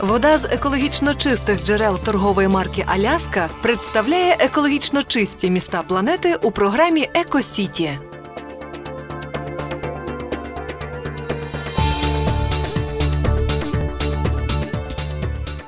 Вода з екологічно чистих джерел торгової марки Аляска представляє екологічно чисті міста планети у програмі Екосіті.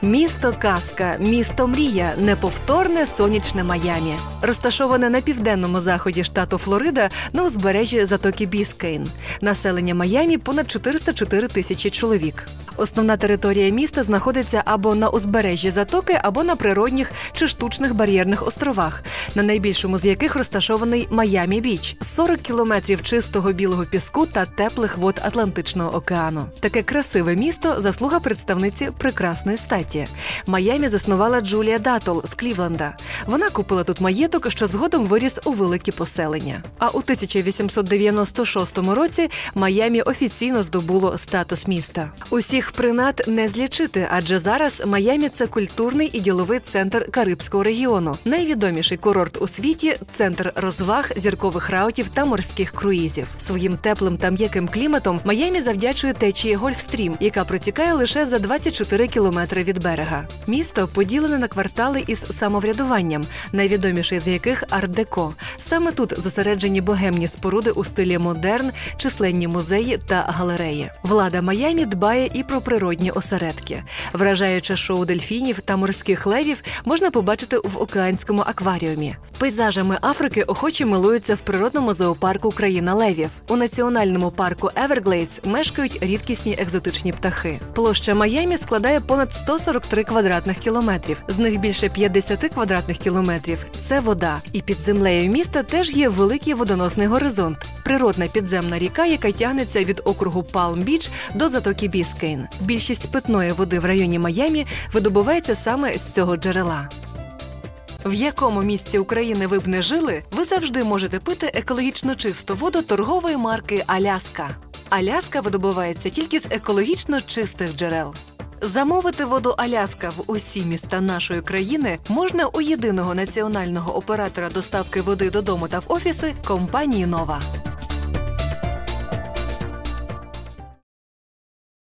Місто Казка, місто Мрія, неповторне сонячне Майамі, розташоване на південному заході штату Флорида на узбережжі затоки Біскейн. Населення Майамі понад 404 тисячі чоловік. Основна територія міста знаходиться або на узбережжі затоки, або на природних чи штучних бар'єрних островах, на найбільшому з яких розташований Майамі Біч 40 кілометрів чистого білого піску та теплих вод Атлантичного океану. Таке красиве місто заслуга представниці прекрасної статі. Майамі заснувала Джулія Датол з Клівленда. Вона купила тут маєток, що згодом виріс у великі поселення. А у 1896 році Майамі офіційно здобуло статус міста. Усіх принад не злічити, адже зараз Майамі це культурний і діловий центр Карибського регіону. Найвідоміший курорт у світі центр розваг, зіркових раутів та морських круїзів. Своїм теплим та м'яким кліматом Майамі завдячує течії Гольфстрім, яка протікає лише за 24 кілометри від берега. Місто поділене на квартали із самоврядуванням, найвідоміший з яких арт-деко. Саме тут зосереджені богемні споруди у стилі модерн, численні музеї та галереї. Влада Майамі дбає і про природні осередки. Вражаюче шоу дельфінів та морських левів можна побачити в океанському акваріумі. Пейзажами Африки охочі милуються в природному зоопарку Країна левів. У національному парку Еверглейдс мешкають рідкісні екзотичні птахи. Площа Майамі складає понад 143 квадратних кілометрів. З них більше 50 квадратних кілометрів це вода. І під землею міста теж є великий водоносний горизонт. Природна підземна ріка, яка тягнеться від округу Палм-Біч до затоки Біскейн. Більшість питної води в районі Майамі видобувається саме з цього джерела. В якому місці України ви б не жили, ви завжди можете пити екологічно чисту воду торгової марки Аляска. Аляска видобувається тільки з екологічно чистих джерел. Замовити воду Аляска в усі міста нашої країни можна у єдиного національного оператора доставки води додому та в офіси компанії Нова.